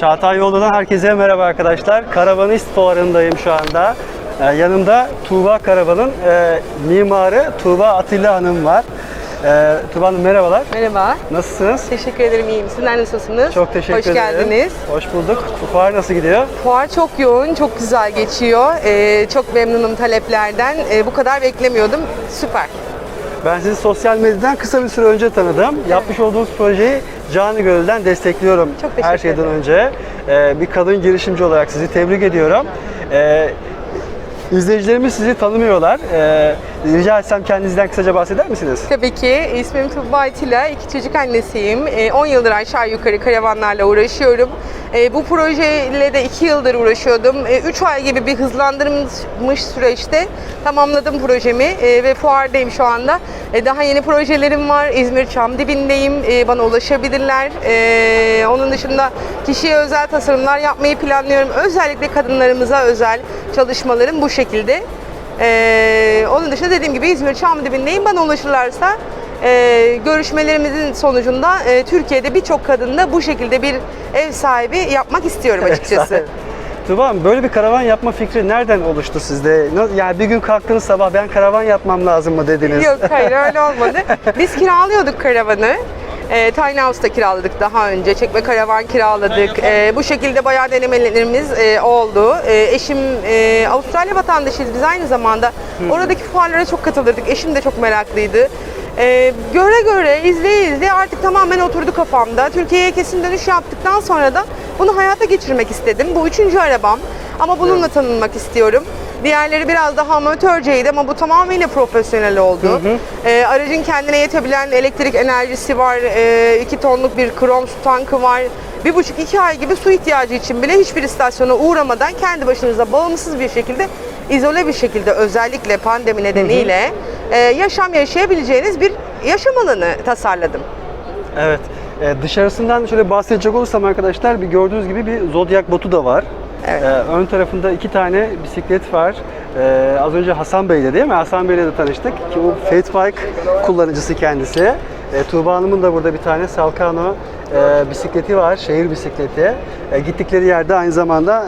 Çağatay Yolda'dan herkese merhaba arkadaşlar. Karavanist fuarındayım şu anda. Ee, yanımda Tuğba Karavan'ın e, mimarı Tuğba Atilla Hanım var. Ee, Tuğba Hanım merhabalar. Merhaba. Nasılsınız? Teşekkür ederim. İyiyim. Sizler nasılsınız? Çok teşekkür Hoş ederim. geldiniz. Hoş bulduk. Bu fuar nasıl gidiyor? Fuar çok yoğun, çok güzel geçiyor. Ee, çok memnunum taleplerden. Ee, bu kadar beklemiyordum. Süper. Ben sizi sosyal medyadan kısa bir süre önce tanıdım. Yapmış olduğunuz projeyi canı gönülden destekliyorum. Çok Her şeyden ederim. önce. Ee, bir kadın girişimci olarak sizi tebrik ediyorum. Ee, izleyicilerimiz sizi tanımıyorlar. Ee, rica etsem kendinizden kısaca bahseder misiniz? Tabii ki. İsmim Tuğba Atilla. İki çocuk annesiyim. Ee, 10 yıldır aşağı yukarı karavanlarla uğraşıyorum. Ee, bu projeyle de 2 yıldır uğraşıyordum. 3 ay gibi bir hızlandırılmış süreçte tamamladım projemi Ee, ve fuardayım şu anda. Ee, daha yeni projelerim var. İzmir Çamdibi'ndeyim. Ee, bana ulaşabilirler. Ee, onun dışında kişiye özel tasarımlar yapmayı planlıyorum. Özellikle kadınlarımıza özel çalışmalarım bu şekilde. Ee, onun dışında dediğim gibi İzmir Çamlıdibindeyim. Bana ulaşırlarsa e, görüşmelerimizin sonucunda e, Türkiye'de birçok kadında bu şekilde bir ev sahibi yapmak istiyorum açıkçası. Hanım, böyle bir karavan yapma fikri nereden oluştu sizde? Yani bir gün kalktınız sabah ben karavan yapmam lazım mı dediniz? Yok hayır öyle olmadı. Biz kiralıyorduk karavanı. E, Tiny House'da kiraladık daha önce. Çekme karavan kiraladık. E, bu şekilde bayağı denemelerimiz e, oldu. E, eşim e, Avustralya vatandaşıyız biz aynı zamanda. Oradaki fuarlara çok katılırdık. Eşim de çok meraklıydı. E, göre göre, izleye izleye artık tamamen oturdu kafamda. Türkiye'ye kesin dönüş yaptıktan sonra da bunu hayata geçirmek istedim. Bu üçüncü arabam. Ama bununla tanınmak istiyorum. Diğerleri biraz daha amatörceydi ama bu tamamıyla profesyonel oldu. Ee, aracın kendine yetebilen elektrik enerjisi var, ee, iki tonluk bir krom su tankı var. Bir buçuk iki ay gibi su ihtiyacı için bile hiçbir istasyona uğramadan kendi başınıza bağımsız bir şekilde, izole bir şekilde özellikle pandemi nedeniyle e, yaşam yaşayabileceğiniz bir yaşam alanı tasarladım. Evet. Ee, dışarısından şöyle bahsedecek olursam arkadaşlar bir gördüğünüz gibi bir Zodiac botu da var. Evet. Ee, ön tarafında iki tane bisiklet var. Ee, az önce Hasan Bey'le değil mi? Hasan Bey'le de tanıştık. Ki o Fatbike kullanıcısı kendisi. Ee, Tuğba Hanım'ın da burada bir tane Salkano e, bisikleti var. Şehir bisikleti. E, gittikleri yerde aynı zamanda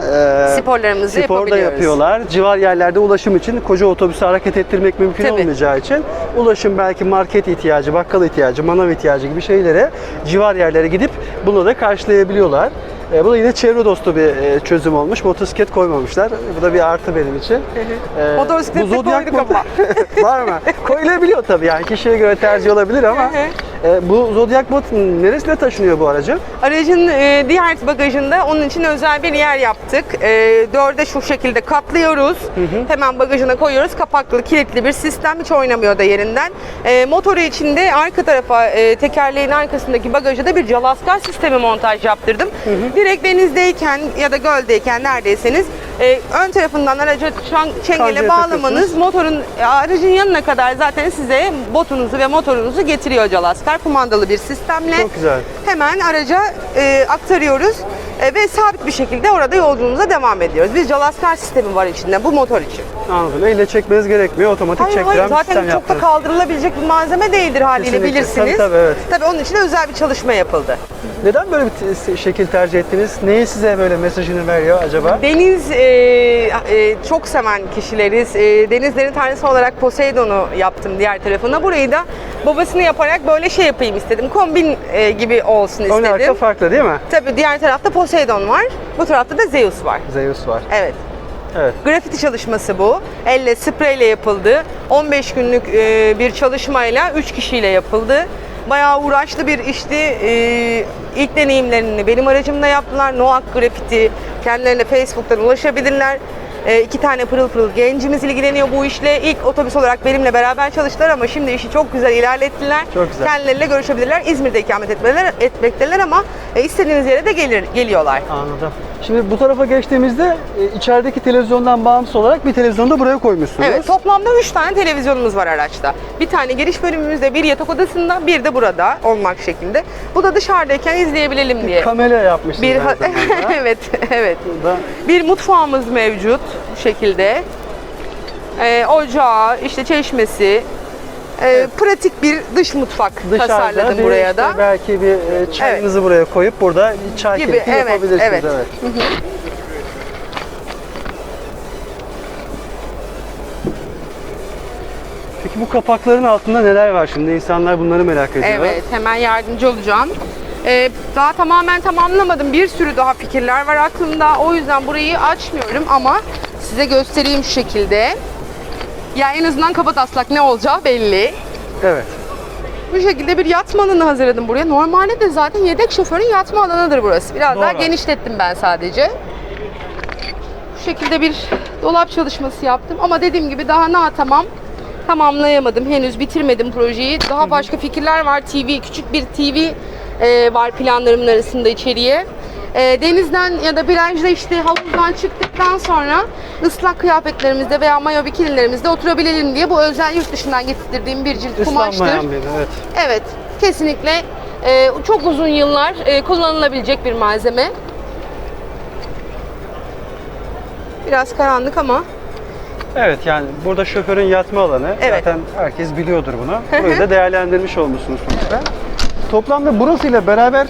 e, Sporlarımızı spor da yapıyorlar. Civar yerlerde ulaşım için koca otobüsü hareket ettirmek mümkün Tabii. olmayacağı için ulaşım belki market ihtiyacı, bakkal ihtiyacı, manav ihtiyacı gibi şeylere civar yerlere gidip bunu da karşılayabiliyorlar. E, bu da yine çevre dostu bir e, çözüm olmuş. Motosiklet koymamışlar. Bu da bir artı benim için. E, Motosikleti koyduk ama. Var mı? Koyulabiliyor tabii yani kişiye göre tercih olabilir ama e, bu Zodiac bot neresine taşınıyor bu aracı? Aracın e, diğer bagajında onun için özel bir yer yaptık. E, dörde şu şekilde katlıyoruz. Hemen bagajına koyuyoruz. Kapaklı, kilitli bir sistem. Hiç oynamıyor da yerinden. E, motoru içinde arka tarafa e, tekerleğin arkasındaki bagajda da bir calaskar sistemi montaj yaptırdım. Direkt denizdeyken ya da göldeyken neredeyseniz e, ön tarafından aracı çan- çengele bağlamanız motorun e, aracın yanına kadar zaten size botunuzu ve motorunuzu getiriyor calaskar kumandalı bir sistemle. Çok güzel. Hemen araca e, aktarıyoruz e, ve sabit bir şekilde orada yolculuğumuza devam ediyoruz. Bir Jalaskar sistemi var içinde bu motor için. Anladım. Elle çekmeniz gerekmiyor. Otomatik Hayır çektiren hayır zaten sistem çok da kaldırılabilecek bir malzeme değildir haliyle Kesinlikle. bilirsiniz. Tabii, tabii, evet. Tabii onun için de özel bir çalışma yapıldı. Neden böyle bir şekil tercih ettiniz? Neyi size böyle mesajını veriyor acaba? Deniz e, e, çok seven kişileriz. E, denizlerin tanrısı olarak Poseidon'u yaptım diğer tarafına. Burayı da babasını yaparak böyle şey yapayım istedim. Kombin e, gibi olsun istedim. arka farklı değil mi? Tabii diğer tarafta Poseidon var. Bu tarafta da Zeus var. Zeus var. Evet. Evet. Grafiti çalışması bu. Elle, spreyle yapıldı. 15 günlük e, bir çalışmayla 3 kişiyle yapıldı. Bayağı uğraşlı bir işti. E, ilk deneyimlerini benim aracımda yaptılar. Noak Grafiti. Kendilerine Facebook'tan ulaşabilirler. E, iki tane pırıl pırıl gencimiz ilgileniyor bu işle. İlk otobüs olarak benimle beraber çalıştılar ama şimdi işi çok güzel ilerlettiler. Çok güzel. Kendileriyle görüşebilirler. İzmir'de ikamet etmeler, etmekteler ama e, istediğiniz yere de gelir, geliyorlar. Anladım. Şimdi bu tarafa geçtiğimizde e, içerideki televizyondan bağımsız olarak bir televizyonu da buraya koymuşsunuz. Evet, toplamda 3 tane televizyonumuz var araçta. Bir tane giriş bölümümüzde, bir yatak odasında, bir de burada olmak şeklinde. Bu da dışarıdayken izleyebilelim diye. Kamera yapmışsınız Bir evet, evet. Burada Bir mutfağımız mevcut bu şekilde. Ee, ocağı, işte çeşmesi, Ee, Pratik bir dış mutfak Dışarıda tasarladım bir, buraya da. işte belki bir e, çayınızı buraya koyup burada çay Gibi, keyfi evet, yapabilirsiniz. evet. evet. Peki bu kapakların altında neler var şimdi? İnsanlar bunları merak ediyor. Evet, hemen yardımcı olacağım. Ee, daha tamamen tamamlamadım. Bir sürü daha fikirler var aklımda. O yüzden burayı açmıyorum ama size göstereyim şu şekilde. Yani en azından kaba taslak ne olacağı belli. Evet. Bu şekilde bir yatma alanı hazırladım buraya. Normalde de zaten yedek şoförün yatma alanıdır burası. Biraz daha Doğru. genişlettim ben sadece. Bu şekilde bir dolap çalışması yaptım ama dediğim gibi daha ne tamam tamamlayamadım. Henüz bitirmedim projeyi. Daha başka fikirler var. TV küçük bir TV e, var planlarımın arasında içeriye. E, denizden ya da plajda işte havuzdan çıktıktan sonra ıslak kıyafetlerimizde veya mayo bikinilerimizde oturabilelim diye bu özel yurt dışından getirdiğim bir cilt kumaştır. Islanmayan bir evet. Evet, kesinlikle e, çok uzun yıllar e, kullanılabilecek bir malzeme. Biraz karanlık ama Evet yani burada şoförün yatma alanı. Evet. Zaten herkes biliyordur bunu. Burayı da değerlendirmiş olmuşsunuz sonuçta. Toplamda burasıyla beraber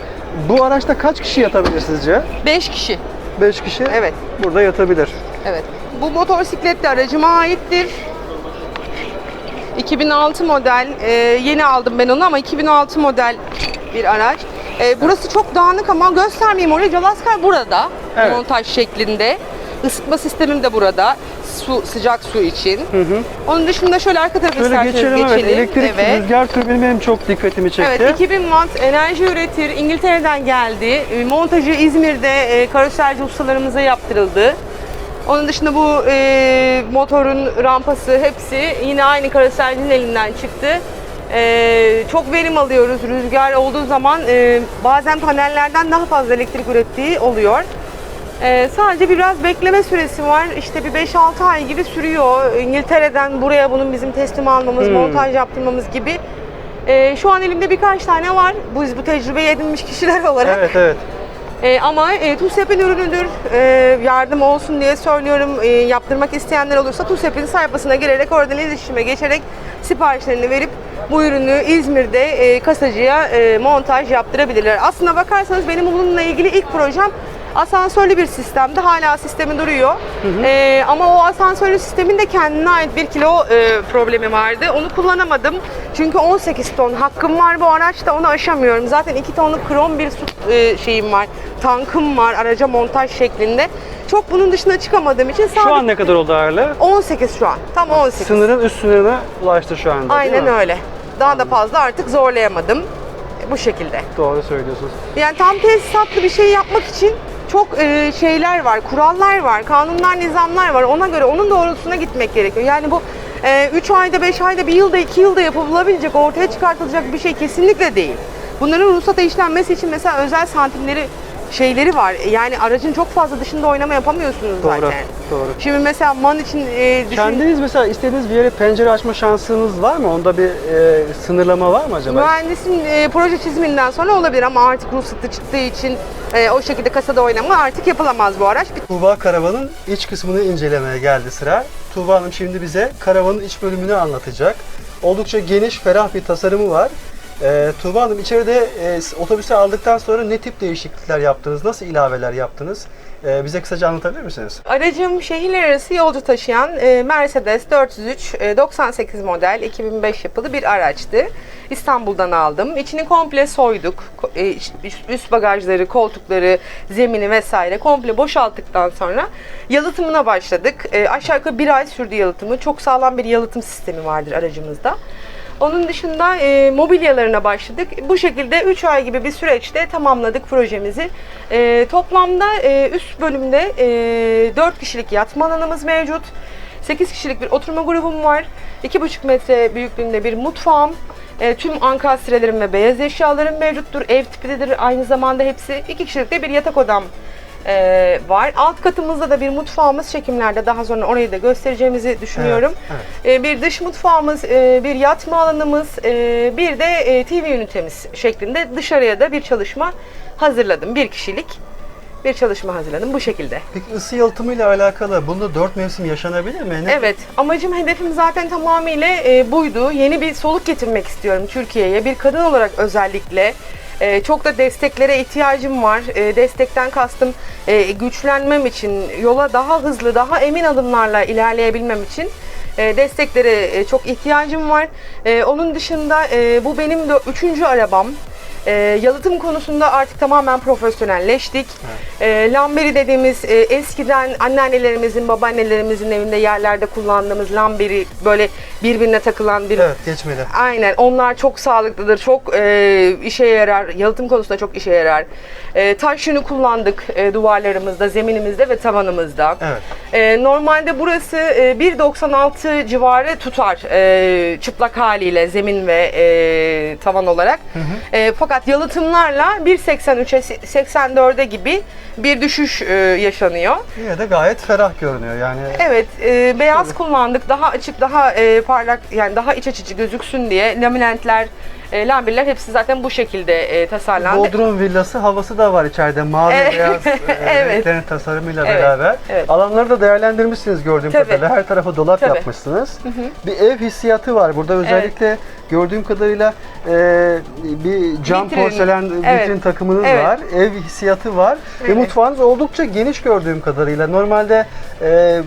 bu araçta kaç kişi yatabilir sizce? 5 kişi. 5 kişi Evet. burada yatabilir. Evet. Bu motosiklet de aracıma aittir. 2006 model. e, yeni aldım ben onu ama 2006 model bir araç. E, burası çok dağınık ama göstermeyeyim orayı. Calaskar burada. Evet. Montaj şeklinde. Isıtma sistemim de burada. Su, sıcak su için. Onun dışında şöyle arka tarafa Şöyle isterseniz geçelim, geçelim. evet. Elektrik Evet. rüzgar türbini benim çok dikkatimi çekti. Evet, 2000 watt enerji üretir. İngiltere'den geldi. E, Montajı İzmir'de e, karoserci ustalarımıza yaptırıldı. Onun dışında bu e, motorun rampası hepsi yine aynı karosercinin elinden çıktı. E, çok verim alıyoruz. Rüzgar olduğu zaman e, bazen panellerden daha fazla elektrik ürettiği oluyor. E, sadece biraz bekleme süresi var. İşte bir 5-6 ay gibi sürüyor. İngiltere'den buraya bunun bizim teslim almamız, montaj yaptırmamız gibi. E, şu an elimde birkaç tane var. Biz bu tecrübeyi edinmiş kişiler olarak. Evet evet. E, ama e, TUSEP'in ürünüdür. E, yardım olsun diye söylüyorum. E, yaptırmak isteyenler olursa TUSEP'in sayfasına girerek oradan iletişime geçerek siparişlerini verip bu ürünü İzmir'de e, kasacıya e, montaj yaptırabilirler. Aslına bakarsanız benim bununla ilgili ilk projem asansörlü bir sistemdi. Hala sistemi duruyor. E, ama o asansörlü sistemin de kendine ait bir kilo e, problemi vardı. Onu kullanamadım. Çünkü 18 ton hakkım var bu araçta onu aşamıyorum. Zaten 2 tonluk krom bir su e, şeyim var. Tankım var araca montaj şeklinde. Çok bunun dışına çıkamadığım için sadece Şu an ne kadar oldu ağırlığı? 18 şu an. Tam 18. Sınırın üst sınırına ulaştı şu anda Aynen öyle. Daha da fazla artık zorlayamadım. Bu şekilde. Doğru söylüyorsunuz. Yani tam tesisatlı bir şey yapmak için çok e, şeyler var, kurallar var, kanunlar, nizamlar var. Ona göre onun doğrultusuna gitmek gerekiyor. Yani bu 3 ayda, 5 ayda, 1 yılda, 2 yılda yapılabilecek, ortaya çıkartılacak bir şey kesinlikle değil. Bunların ruhsata işlenmesi için mesela özel santimleri şeyleri var. Yani aracın çok fazla dışında oynama yapamıyorsunuz Doğru, zaten. doğru. Şimdi mesela man için e, düşün. Kendiniz mesela istediğiniz bir yere pencere açma şansınız var mı? Onda bir e, sınırlama var mı acaba? Mühendisin e, proje çiziminden sonra olabilir ama artık ruhsatı çıktığı için e, o şekilde kasada oynama artık yapılamaz bu araç. Tuğba Karavan'ın iç kısmını incelemeye geldi sıra. Tuğba Hanım şimdi bize karavanın iç bölümünü anlatacak. Oldukça geniş, ferah bir tasarımı var. Ee, Tuğba Hanım içeride e, otobüse aldıktan sonra ne tip değişiklikler yaptınız? Nasıl ilaveler yaptınız? Ee, bize kısaca anlatabilir misiniz? Aracım şehirler arası yolcu taşıyan e, Mercedes 403 e, 98 model 2005 yapılı bir araçtı. İstanbul'dan aldım. İçini komple soyduk. E, Üst bagajları, koltukları, zemini vesaire komple boşalttıktan sonra yalıtımına başladık. E, Aşağı yukarı bir ay sürdü yalıtımı. Çok sağlam bir yalıtım sistemi vardır aracımızda. Onun dışında e, mobilyalarına başladık. Bu şekilde 3 ay gibi bir süreçte tamamladık projemizi. E, toplamda e, üst bölümde e, 4 kişilik yatma alanımız mevcut. 8 kişilik bir oturma grubum var. 2,5 metre büyüklüğünde bir mutfağım. E, tüm ankastrelerim ve beyaz eşyalarım mevcuttur. Ev tipidir aynı zamanda hepsi. 2 kişilik de bir yatak odam e, var. Alt katımızda da bir mutfağımız çekimlerde daha sonra orayı da göstereceğimizi düşünüyorum. Evet, E, bir dış mutfağımız, e, bir yatma alanımız, e, bir de e, TV ünitemiz şeklinde dışarıya da bir çalışma hazırladım. Bir kişilik. bir çalışma hazırladım bu şekilde. Peki ısı yalıtımıyla alakalı bunda dört mevsim yaşanabilir mi? Ne? Evet, amacım, hedefim zaten tamamıyla e, buydu. Yeni bir soluk getirmek istiyorum Türkiye'ye. Bir kadın olarak özellikle. E, çok da desteklere ihtiyacım var. E, destekten kastım e, güçlenmem için, yola daha hızlı, daha emin adımlarla ilerleyebilmem için e, desteklere e, çok ihtiyacım var. E, onun dışında bu benim de üçüncü arabam. E, yalıtım konusunda artık tamamen profesyonelleştik. E, lamberi dediğimiz e, eskiden anneannelerimizin, babaannelerimizin evinde yerlerde kullandığımız lamberi böyle birbirine takılan bir Evet geçmeli. Aynen. Onlar çok sağlıklıdır. Çok e, işe yarar. Yalıtım konusunda çok işe yarar. E, taş yünü kullandık e, duvarlarımızda, zeminimizde ve tavanımızda. Evet. E, normalde burası e, 1.96 civarı tutar e, çıplak haliyle zemin ve e, tavan olarak. E, fakat yalıtımlarla 1.83'e 84'e gibi bir düşüş e, yaşanıyor. Yine de gayet ferah görünüyor yani. Evet, e, beyaz kullandık. Daha açık, daha e, parlak, yani daha iç açıcı gözüksün diye laminentler, e, lambirler hepsi zaten bu şekilde e, tasarlandı. Bodrum villası havası da var içeride. Mavi Evet. beyaz e, Evet. renklerin tasarımıyla Evet, beraber. evet. Alanları da değerlendirmişsiniz gördüğüm Tabii. kadarıyla. Her tarafa dolap Tabii. yapmışsınız. Bir ev hissiyatı var. Burada özellikle gördüğüm kadarıyla e, bir cam Vitrin. porselen vitrin Evet. takımınız Evet. var. Ev hissiyatı var. Ve Evet. mutfağınız oldukça geniş gördüğüm kadarıyla. Normalde e,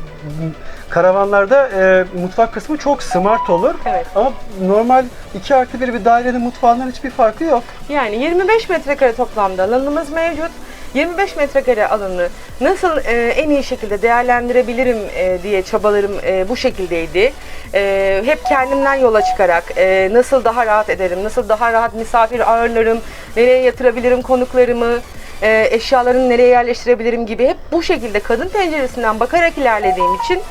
karavanlarda e, mutfak kısmı çok smart olur. Evet. Ama normal 2 artı 1 bir dairenin mutfağından hiçbir farkı yok. Yani 25 metrekare toplamda alanımız mevcut. 25 metrekare alanı nasıl e, en iyi şekilde değerlendirebilirim e, diye çabalarım e, bu şekildeydi. E, hep kendimden yola çıkarak e, nasıl daha rahat ederim, nasıl daha rahat misafir ağırlarım, nereye yatırabilirim konuklarımı, e, eşyalarını nereye yerleştirebilirim gibi hep bu şekilde kadın penceresinden bakarak ilerlediğim için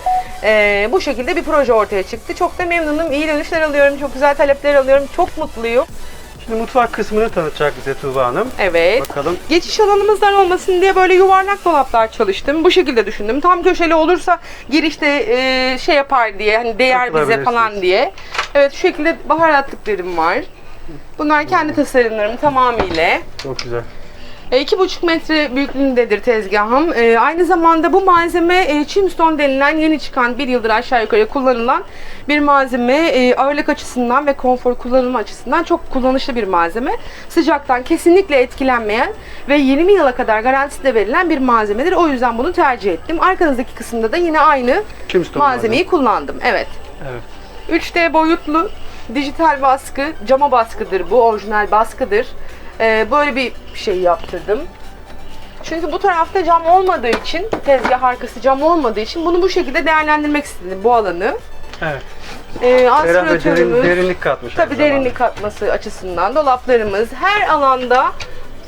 e, bu şekilde bir proje ortaya çıktı. Çok da memnunum, iyi dönüşler alıyorum, çok güzel talepler alıyorum, çok mutluyum. Şimdi mutfak kısmını tanıtacak bize Tuğba Hanım. Evet. Bakalım. Geçiş alanımızdan olmasın diye böyle yuvarlak dolaplar çalıştım. Bu şekilde düşündüm. Tam köşeli olursa girişte e, şey yapar diye, hani değer bize falan diye. Evet şu şekilde baharatlıklarım var. Bunlar kendi tasarımlarım tamamıyla. Çok güzel. E, iki buçuk metre büyüklüğündedir tezgahım. E, aynı zamanda bu malzeme e, Chimstone denilen yeni çıkan bir yıldır aşağı yukarı kullanılan bir malzeme. E, ağırlık açısından ve konfor kullanımı açısından çok kullanışlı bir malzeme. Sıcaktan kesinlikle etkilenmeyen ve 20 yıla kadar garantisi de verilen bir malzemedir. O yüzden bunu tercih ettim. Arkanızdaki kısımda da yine aynı Chimstone malzemeyi kullandım. Evet. Evet. 3D boyutlu dijital baskı, cama baskıdır bu, orijinal baskıdır. Ee, böyle bir şey yaptırdım. Çünkü bu tarafta cam olmadığı için, tezgah arkası cam olmadığı için bunu bu şekilde değerlendirmek istedim bu alanı. Evet. Ee, Ferah ve derin, derinlik katmış. tabii derinlik katması açısından dolaplarımız, her alanda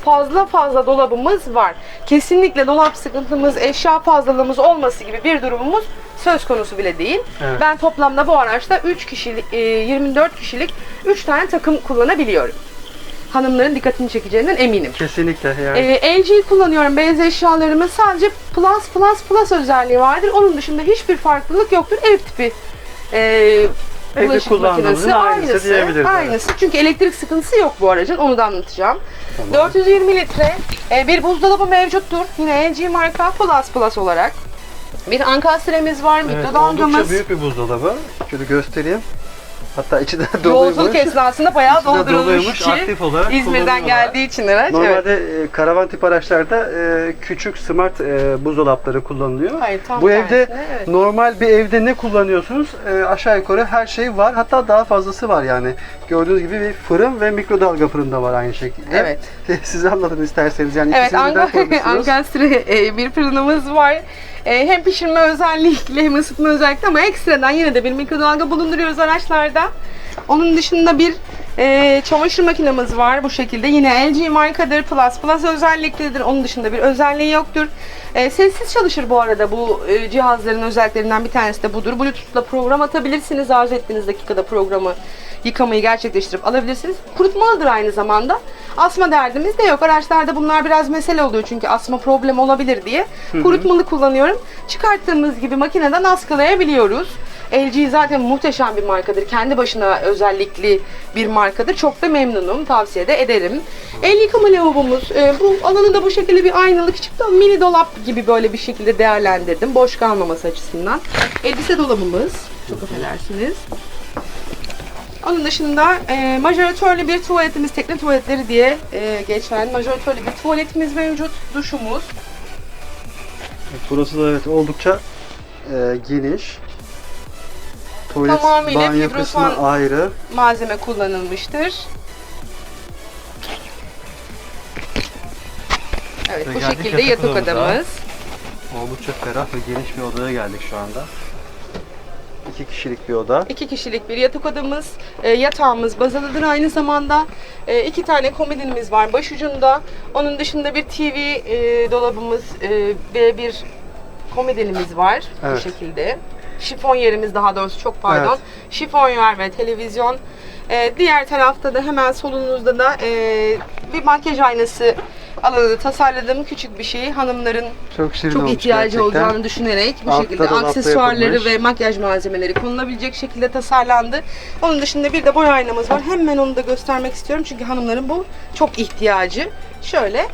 fazla fazla dolabımız var. Kesinlikle dolap sıkıntımız, eşya fazlalığımız olması gibi bir durumumuz söz konusu bile değil. Evet. Ben toplamda bu araçta 3 kişilik, e, 24 kişilik 3 tane takım kullanabiliyorum. Hanımların dikkatini çekeceğinden eminim. Kesinlikle yani. Ee, LG kullanıyorum beyaz eşyalarımı. Sadece Plus Plus Plus özelliği vardır. Onun dışında hiçbir farklılık yoktur. Ev tipi e, bulaşık kullandığımızın makinesi aynısı diyebiliriz. Aynısı. Çünkü elektrik sıkıntısı yok bu aracın. Onu da anlatacağım. 420 litre e, bir buzdolabı mevcuttur. Yine LG marka Plus Plus olarak. Bir ankastremiz var, evet, mikrodalgamız. oldukça büyük bir buzdolabı. Şöyle göstereyim. Hatta içi de doluymuş. Yolculuk esnasında bayağı İçi doldurulmuş doluymuş, ki aktif olarak İzmir'den geldiği için araç. Evet. Normalde e, karavan tip araçlarda e, küçük smart e, buzdolapları kullanılıyor. Hayır, tam Bu evde evet. normal bir evde ne kullanıyorsunuz? E, aşağı yukarı her şey var. Hatta daha fazlası var yani. Gördüğünüz gibi bir fırın ve mikrodalga fırın da var aynı şekilde. Evet. Siz anlatın isterseniz yani Evet. Ankastre e, bir fırınımız var. E, hem pişirme özellikle hem ısıtma özellikle ama ekstradan yine de bir mikrodalga bulunduruyoruz araçlarda. Onun dışında bir e, çamaşır makinemiz var bu şekilde. Yine LG markadır, Plus Plus özelliklidir. Onun dışında bir özelliği yoktur. E, sessiz çalışır bu arada bu e, cihazların özelliklerinden bir tanesi de budur. Bluetooth'la program atabilirsiniz. Arzu ettiğiniz dakikada programı yıkamayı gerçekleştirip alabilirsiniz. Kurutmalıdır aynı zamanda. Asma derdimiz de yok. Araçlarda bunlar biraz mesele oluyor çünkü asma problem olabilir diye. Kurutmalı kullanıyorum. Çıkarttığımız gibi makineden askılayabiliyoruz. LG zaten muhteşem bir markadır. Kendi başına özellikli bir markadır. Çok da memnunum. Tavsiye de ederim. El yıkama lavabomuz. e, bu alanında bu şekilde bir aynalık çıktı. Mini dolap gibi böyle bir şekilde değerlendirdim. Boş kalmaması açısından. Elbise dolabımız. Çok affedersiniz. Onun dışında e, majoratörlü bir tuvaletimiz, tekne tuvaletleri diye e, geçen majoratörlü bir tuvaletimiz mevcut. Duşumuz. Burası da evet oldukça e, geniş. Tuvalet Tamamıyla banyo fibrofan- kısmı ayrı. malzeme kullanılmıştır. Evet Ve bu geldik şekilde yatak yatak odamıza. odamız. Oldukça ferah ve geniş bir odaya geldik şu anda. İki kişilik bir oda. İki kişilik bir yatak odamız. E, yatağımız bazalıdır aynı zamanda. E, iki tane komodinimiz var başucunda. Onun dışında bir TV e, dolabımız e, ve bir komodinimiz var Evet. bu şekilde. Şifon yerimiz daha doğrusu çok pardon. Evet. Şifon yer ve televizyon. E, diğer tarafta da hemen solunuzda da e, bir makyaj aynası alanı tasarladığım küçük bir şey. Hanımların Çok şirin çok olmuş ihtiyacı gerçekten. olacağını düşünerek bu Altta şekilde dolapta aksesuarları yapılmış. ve makyaj malzemeleri konulabilecek şekilde tasarlandı. Onun dışında bir de boy aynamız var. Hemen onu da göstermek istiyorum çünkü hanımların bu çok ihtiyacı. Şöyle.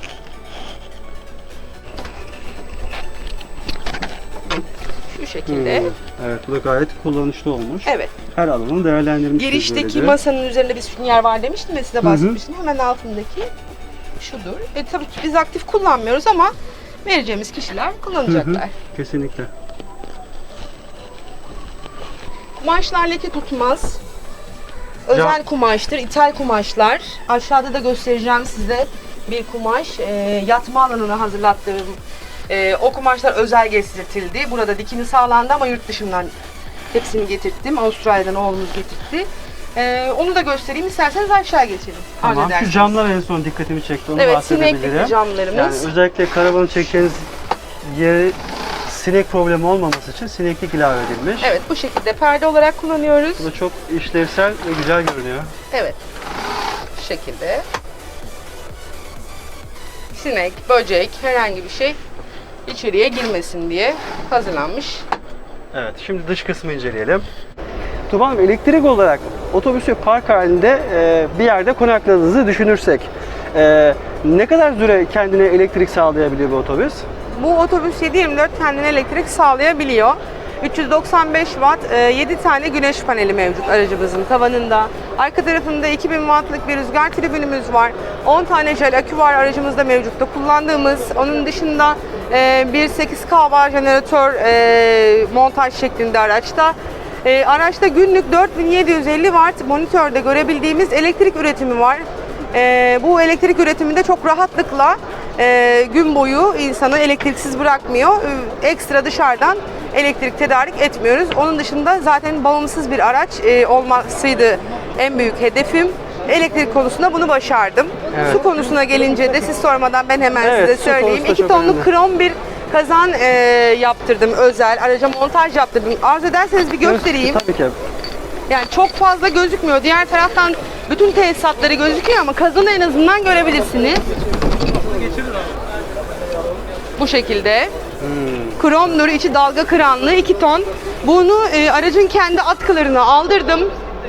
Şu şekilde. Hmm, Evet bu da gayet kullanışlı olmuş. Evet. Her alanı değerlendirmişsiniz Girişteki böylece. masanın üzerinde bir sünyer var demiştim ya size bahsetmiştim. Hemen altındaki şudur. E tabii ki biz aktif kullanmıyoruz ama vereceğimiz kişiler Hı hı, kullanacaklar. Kesinlikle. Kumaşlar leke tutmaz. Özel Cam- kumaştır, ithal kumaşlar. Aşağıda da göstereceğim size bir kumaş. Ee, yatma alanına hazırlattığım e, o kumaşlar özel getirtildi. Burada dikimi sağlandı ama yurt dışından hepsini getirttim. Avustralya'dan oğlumuz getirtti. Ee, onu da göstereyim. İsterseniz aşağı geçelim. Tamam. Şu camlar en son dikkatimi çekti. Onu Evet, bahsedebilirim. camlarımız. Yani özellikle karavanı çekeceğiniz yere sinek problemi olmaması için sineklik ilave edilmiş. Evet bu şekilde perde olarak kullanıyoruz. Bu da çok işlevsel ve güzel görünüyor. Evet. Bu şekilde. Sinek, böcek, herhangi bir şey içeriye girmesin diye hazırlanmış. Evet, şimdi dış kısmı inceleyelim. Tuba Hanım, elektrik olarak otobüsü park halinde e, bir yerde konakladığınızı düşünürsek e, ne kadar süre kendine elektrik sağlayabiliyor bu otobüs? Bu otobüs 7/24 kendine elektrik sağlayabiliyor. 395 watt, 7 tane güneş paneli mevcut aracımızın tavanında. Arka tarafında 2000 wattlık bir rüzgar tribünümüz var. 10 tane jel akü var aracımızda mevcutta kullandığımız. Onun dışında e, bir 8K var jeneratör e, montaj şeklinde araçta. E, araçta günlük 4750 watt monitörde görebildiğimiz elektrik üretimi var. E, bu elektrik üretiminde çok rahatlıkla e, gün boyu insanı elektriksiz bırakmıyor. E, ekstra dışarıdan elektrik tedarik etmiyoruz. Onun dışında zaten bağımsız bir araç e, olmasıydı en büyük hedefim. Elektrik konusunda bunu başardım. Evet. Su konusuna gelince de siz sormadan ben hemen Evet, size söyleyeyim. konusu da 2 çok tonluk önemli. krom bir kazan e, yaptırdım özel. Araca montaj yaptırdım. Arzu ederseniz bir göstereyim. Tabii ki. Yani çok fazla gözükmüyor. Diğer taraftan bütün tesisatları gözüküyor ama kazanı en azından görebilirsiniz. Bu şekilde. Krom nuru içi dalga kıranlı 2 ton. Bunu e, aracın kendi atkılarına aldırdım.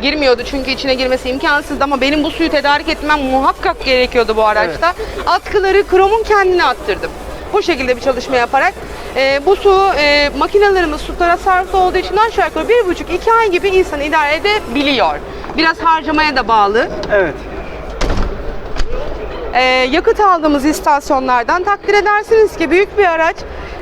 Girmiyordu çünkü içine girmesi imkansızdı ama benim bu suyu tedarik etmem muhakkak gerekiyordu bu araçta. Atkıları kromun kendine attırdım. Bu şekilde bir çalışma yaparak e, bu su e, makinalarımız su tasarrufu olduğu için aşağı yukarı bir buçuk iki ay gibi insan idare edebiliyor. Biraz harcamaya da bağlı. Evet. Ee, yakıt aldığımız istasyonlardan takdir edersiniz ki büyük bir araç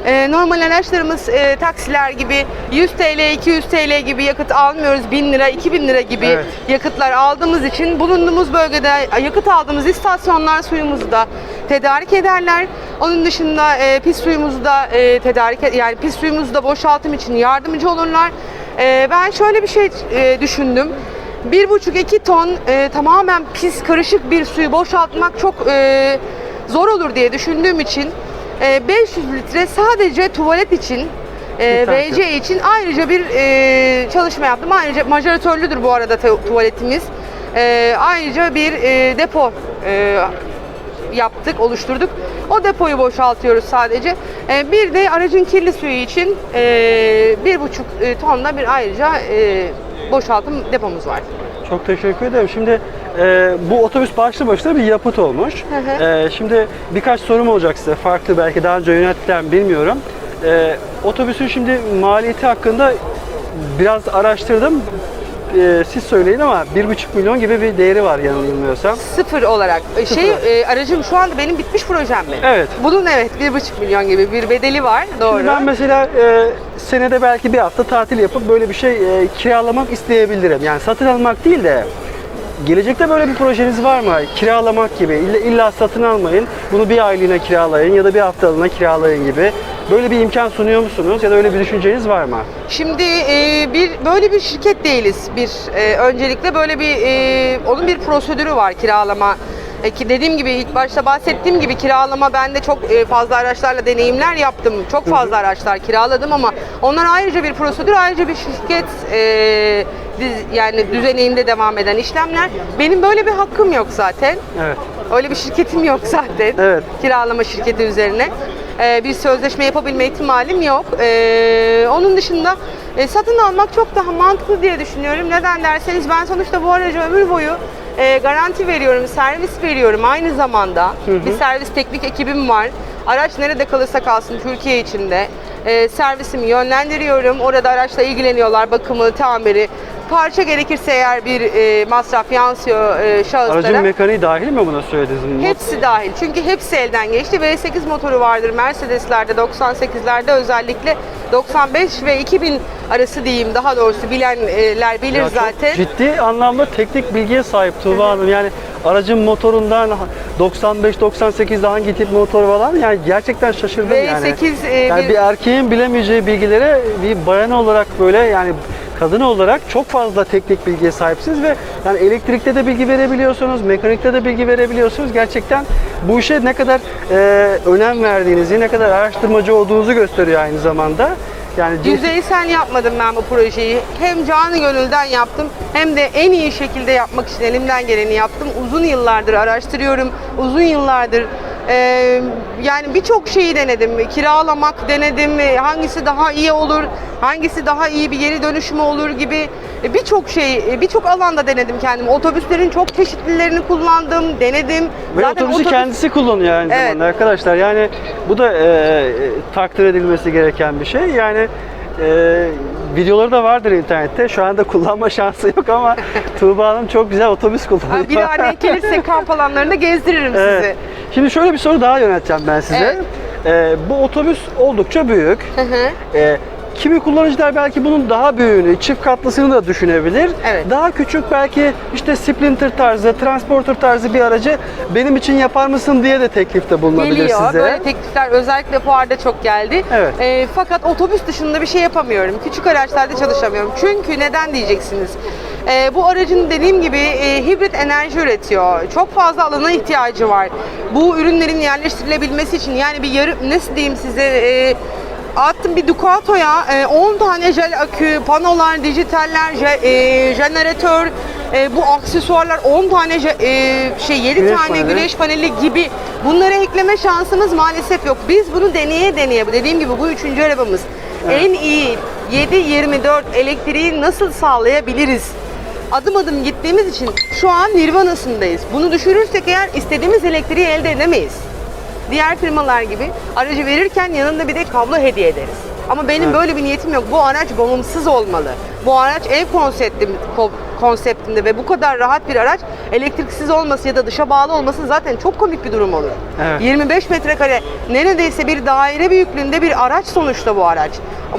e, normal araçlarımız e, taksiler gibi 100 TL 200 TL gibi yakıt almıyoruz 1000 lira 2000 lira gibi Evet. yakıtlar aldığımız için bulunduğumuz bölgede yakıt aldığımız istasyonlar suyumuzu da tedarik ederler. Onun dışında e, pis suyumuzu da e, tedarik ed- yani pis suyumuzu da boşaltım için yardımcı olurlar. E, ben şöyle bir şey e, düşündüm. 1,5-2 ton e, tamamen pis karışık bir suyu boşaltmak çok e, zor olur diye düşündüğüm için e, 500 litre sadece tuvalet için e, VC için ayrıca bir e, çalışma yaptım. Ayrıca majoratörlüdür bu arada tu- tuvaletimiz. E, ayrıca bir e, depo e, yaptık, oluşturduk. O depoyu boşaltıyoruz sadece. E, bir de aracın kirli suyu için e, bir buçuk e, tonda bir ayrıca e, boşaltım depomuz var. Çok teşekkür ederim. Şimdi e, bu otobüs başlı başına bir yapıt olmuş. Hı hı. E, şimdi birkaç sorum olacak size. Farklı belki daha önce yönettiler bilmiyorum. E, otobüsün şimdi maliyeti hakkında biraz araştırdım. E, siz söyleyin ama 1,5 milyon gibi bir değeri var yanılmıyorsam. Sıfır olarak. E, Şey e, aracım şu anda benim bitmiş projem mi? Evet. Bunun evet bir buçuk milyon gibi bir bedeli var. Doğru. Şimdi ben mesela e, senede belki bir hafta tatil yapıp böyle bir şey e, kiralamak isteyebilirim. Yani satın almak değil de gelecekte böyle bir projeniz var mı? Kiralamak gibi. İlla, illa satın almayın. Bunu bir aylığına kiralayın ya da bir haftalığına kiralayın gibi. Böyle bir imkan sunuyor musunuz ya da öyle bir düşünceniz var mı? Şimdi e, bir böyle bir şirket değiliz. Bir e, öncelikle böyle bir e, onun bir prosedürü var kiralama. E, ki dediğim gibi ilk başta bahsettiğim gibi kiralama ben de çok e, fazla araçlarla deneyimler yaptım. Çok fazla araçlar kiraladım ama onlar ayrıca bir prosedür, ayrıca bir şirket e, diz- yani düzeninde devam eden işlemler. Benim böyle bir hakkım yok zaten. Evet. Öyle bir şirketim yok zaten. Evet. Kiralama şirketi üzerine. Ee, bir sözleşme yapabilme ihtimalim yok. Ee, onun dışında e, satın almak çok daha mantıklı diye düşünüyorum. Neden derseniz ben sonuçta bu aracı ömür boyu e, garanti veriyorum, servis veriyorum aynı zamanda. Bir servis teknik ekibim var. Araç nerede kalırsa kalsın Türkiye içinde. E, servisimi yönlendiriyorum. Orada araçla ilgileniyorlar, bakımı, tamiri. Parça gerekirse eğer bir e, masraf yansıyor e, şahıslara. Aracın mekaniği dahil mi buna söylediğiniz? Hepsi dahil. Çünkü hepsi elden geçti. V8 motoru vardır Mercedes'lerde, 98'lerde özellikle 95 ve 2000 arası diyeyim daha doğrusu bilenler bilir Ya zaten. Ciddi anlamda teknik bilgiye sahip Tuğba Hanım. Yani aracın motorundan 95-98'de hangi tip motor falan yani gerçekten şaşırdım yani. V8 e, Yani bir- bir erkeğin bilemeyeceği bilgilere bir bayan olarak böyle yani kadın olarak çok fazla teknik bilgiye sahipsiniz ve yani elektrikte de bilgi verebiliyorsunuz, mekanikte de bilgi verebiliyorsunuz. Gerçekten bu işe ne kadar e, önem verdiğinizi, ne kadar araştırmacı olduğunuzu gösteriyor aynı zamanda. Yani Yüzeysel yapmadım ben bu projeyi. Hem canı gönülden yaptım hem de en iyi şekilde yapmak için elimden geleni yaptım. Uzun yıllardır araştırıyorum. Uzun yıllardır e, yani birçok şeyi denedim. Kiralamak denedim. Hangisi daha iyi olur? Hangisi daha iyi bir geri dönüşümü olur gibi birçok şey, birçok alanda denedim kendimi. Otobüslerin çok çeşitlilerini kullandım, denedim. Ve Zaten otobüsü otobüs- kendisi kullanıyor aynı Evet. zamanda arkadaşlar. Yani bu da e, e, takdir edilmesi gereken bir şey. Yani e, videoları da vardır internette. Şu anda kullanma şansı yok ama Tuğba Hanım çok güzel otobüs kullanıyor. Bir denk gelirse kamp alanlarında gezdiririm Evet. sizi. Şimdi şöyle bir soru daha yönelteceğim ben size. E, bu otobüs oldukça büyük. Hı hı. E, kimi kullanıcılar belki bunun daha büyüğünü, çift katlısını da düşünebilir. Evet. Daha küçük belki işte Sprinter tarzı, Transporter tarzı bir aracı benim için yapar mısın diye de teklifte bulunabilir Geliyor. size. Böyle teklifler özellikle fuarda çok geldi. Evet. Ee, fakat otobüs dışında bir şey yapamıyorum. Küçük araçlarda çalışamıyorum. Çünkü neden diyeceksiniz? Ee, bu aracın dediğim gibi e, hibrit enerji üretiyor. Çok fazla alana ihtiyacı var. Bu ürünlerin yerleştirilebilmesi için yani bir yarı nasıl diyeyim size e, attım bir Ducato'ya e, 10 tane jel akü, panolar, dijitaller, je- e, jeneratör, e, bu aksesuarlar 10 tane je- e, şey 7 Güneş tane paneli. güneş paneli gibi bunları ekleme şansımız maalesef yok. Biz bunu deneye deneye, dediğim gibi bu üçüncü arabamız. En iyi 7-24 elektriği nasıl sağlayabiliriz? Adım adım gittiğimiz için şu an nirvanasındayız. Bunu düşürürsek eğer istediğimiz elektriği elde edemeyiz. Diğer firmalar gibi aracı verirken yanında bir de kablo hediye ederiz. Ama benim Evet. böyle bir niyetim yok. Bu araç bağımsız olmalı. Bu araç ev konseptinde ve bu kadar rahat bir araç elektriksiz olması ya da dışa bağlı olması zaten çok komik bir durum olur. Evet. 25 metrekare neredeyse bir daire büyüklüğünde bir araç sonuçta bu araç.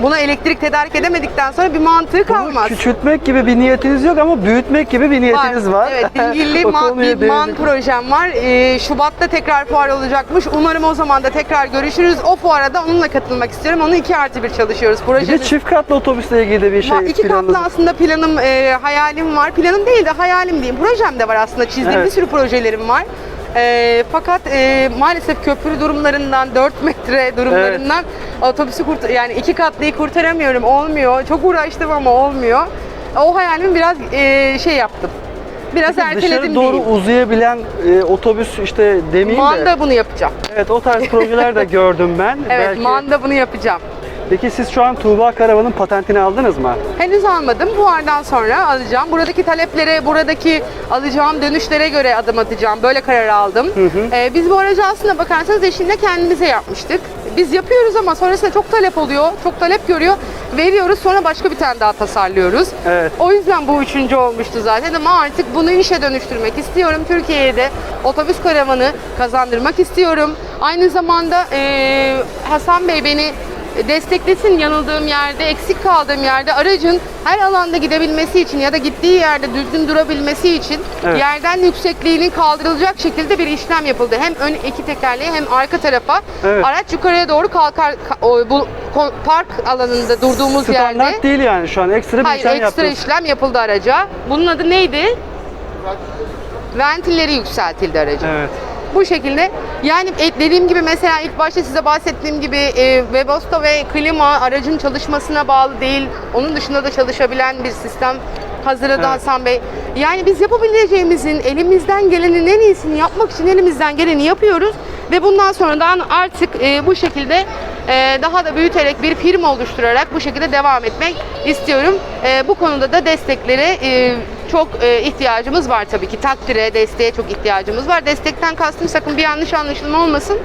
Buna elektrik tedarik edemedikten sonra bir mantığı kalmaz. Küçültmek gibi bir niyetiniz yok ama büyütmek gibi bir niyetiniz var. Evet, ilgili O man, bir man projem var. Ee, Şubat'ta tekrar fuar olacakmış. Umarım o zaman da tekrar görüşürüz. O fuara da onunla katılmak istiyorum. Onu iki artı bir çalışıyoruz. Bir de Projemiz çift katlı otobüsle ilgili de bir şey Va- iki planınız- aslında planım, e, hayalim var. Planım değil de hayalim diyeyim. Projem de var aslında. Çizdiğim Evet. bir sürü projelerim var. E, fakat e, maalesef köprü durumlarından, 4 metre durumlarından otobüsü kurt yani iki katlıyı kurtaramıyorum. Olmuyor. Çok uğraştım ama olmuyor. O hayalimi biraz e, şey yaptım. Biraz Peki erteledim Dışarı doğru diyeyim. uzayabilen e, otobüs işte demeyeyim de. Manda bunu yapacağım. Evet o tarz projeler de gördüm ben. Evet, Belki- manda bunu yapacağım. Peki siz şu an Tuğba Karavan'ın patentini aldınız mı? Henüz almadım. Fuardan sonra alacağım. Buradaki taleplere, buradaki alacağım dönüşlere göre adım atacağım. Böyle karar aldım. Ee, biz bu aracı aslında bakarsanız eşimle kendimize yapmıştık. Biz yapıyoruz ama sonrasında çok talep oluyor, çok talep görüyor. Veriyoruz sonra başka bir tane daha tasarlıyoruz. Evet. O yüzden bu üçüncü olmuştu zaten ama artık bunu işe dönüştürmek istiyorum. Türkiye'ye de otobüs karavanı kazandırmak istiyorum. Aynı zamanda eee, Hasan Bey beni desteklesin yanıldığım yerde, eksik kaldığım yerde aracın her alanda gidebilmesi için ya da gittiği yerde düzgün durabilmesi için Evet. yerden yüksekliğinin kaldırılacak şekilde bir işlem yapıldı. Hem ön iki tekerleğe hem arka tarafa. Evet. Araç yukarıya doğru kalkar ka- o, bu park alanında durduğumuz yerde. Standart değil yani şu an ekstra bir Hayır işlem ekstra yaptınız. işlem yapıldı araca. Bunun adı neydi? Ventilleri yükseltildi aracın. Evet. Bu şekilde yani e, dediğim gibi mesela ilk başta size bahsettiğim gibi e, Webasto ve klima aracın çalışmasına bağlı değil. Onun dışında da çalışabilen bir sistem hazırladı Evet. Hasan Bey. Yani biz yapabileceğimizin elimizden gelenin en iyisini yapmak için elimizden geleni yapıyoruz ve bundan sonradan artık e, bu şekilde e, daha da büyüterek bir firma oluşturarak bu şekilde devam etmek istiyorum. E, bu konuda da desteklere e, çok e, ihtiyacımız var tabii ki. Takdire, desteğe çok ihtiyacımız var. Destekten kastım sakın bir yanlış anlaşılma olmasın.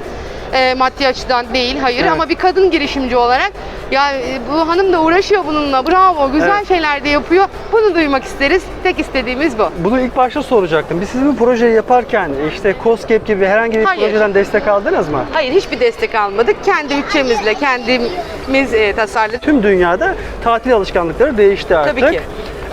E, maddi açıdan değil, hayır Evet. ama bir kadın girişimci olarak ya e, bu hanım da uğraşıyor bununla. Bravo, güzel Evet. şeyler de yapıyor. Bunu duymak isteriz. Tek istediğimiz bu. Bunu ilk başta soracaktım. Biz sizin projeyi yaparken işte COSGAP gibi herhangi bir Hayır. projeden destek aldınız mı? Hayır, hiçbir destek almadık. Kendi bütçemizle, kendimiz e, tasarladık. Tüm dünyada tatil alışkanlıkları değişti artık. Tabii ki.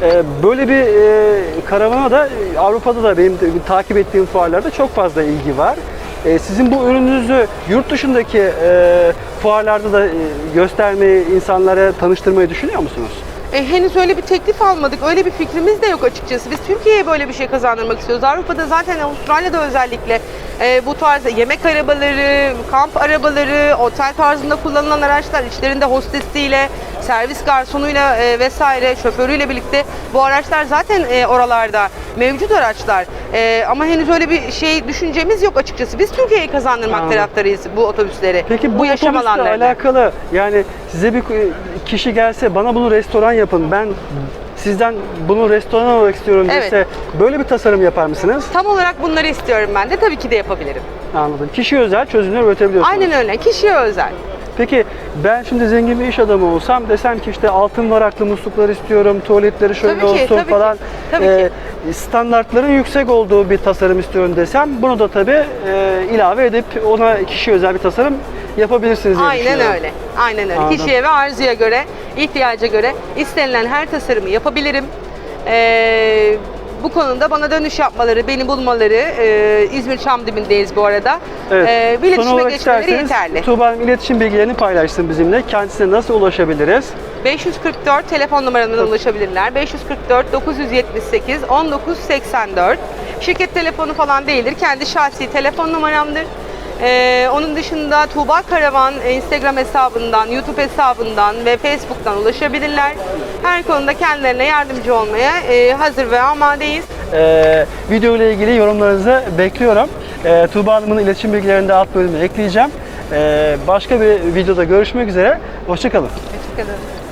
Ee, böyle bir e, karavana da e, Avrupa'da da benim takip ettiğim fuarlarda çok fazla ilgi var. Ee, sizin bu ürününüzü yurt dışındaki e, fuarlarda da göstermeyi, insanlara tanıştırmayı düşünüyor musunuz? E, henüz öyle bir teklif almadık. Öyle bir fikrimiz de yok açıkçası. Biz Türkiye'ye böyle bir şey kazandırmak istiyoruz. Avrupa'da zaten Avustralya'da özellikle e, bu tarz yemek arabaları, kamp arabaları, otel tarzında kullanılan araçlar içlerinde hostesiyle, servis garsonuyla e, vesaire şoförüyle birlikte bu araçlar zaten e, oralarda mevcut araçlar. E, ama henüz öyle bir şey düşüncemiz yok açıkçası. Biz Türkiye'ye kazandırmak Anladım. taraftarıyız bu otobüsleri. Peki bu, bu yaşam alanlarını. alakalı yani size bir kişi gelse bana bunu restoran yapın ben sizden bunu restoran olarak istiyorum Evet. dese böyle bir tasarım yapar mısınız? Tam olarak bunları istiyorum ben de. Tabii ki de yapabilirim. Anladım. Kişi özel çözümler üretebiliyorsunuz. Aynen öyle. Kişiye özel. Peki ben şimdi zengin bir iş adamı olsam desem ki işte altın varaklı musluklar istiyorum, tuvaletleri şöyle Tabii ki, olsun tabii ki. falan. Tabii e, standartların yüksek olduğu bir tasarım istiyorum desem bunu da tabii e, ilave edip ona kişi özel bir tasarım yapabilirsiniz diye Aynen öyle. Aynen öyle. Anladım. Kişiye ve arzuya göre, ihtiyaca göre istenilen her tasarımı yapabilirim. Ee, bu konuda bana dönüş yapmaları, beni bulmaları, e, İzmir Çamdibin'deyiz bu arada. Evet. Ee, bir iletişime geçmeleri yeterli. Tuğba Hanım iletişim bilgilerini paylaşsın bizimle. Kendisine nasıl ulaşabiliriz? 544 telefon numaralarına ulaşabilirler. 544 978 1984. Şirket telefonu falan değildir. Kendi şahsi telefon numaramdır. Ee, onun dışında Tuğba Karavan e, Instagram hesabından, YouTube hesabından ve Facebook'tan ulaşabilirler. Her konuda kendilerine yardımcı olmaya e, hazır ve amadeyiz. Ee, video ile ilgili yorumlarınızı bekliyorum. Ee, Tuğba Hanım'ın iletişim bilgilerini de alt bölüme ekleyeceğim. Ee, başka bir videoda görüşmek üzere. Hoşçakalın. Hoşçakalın.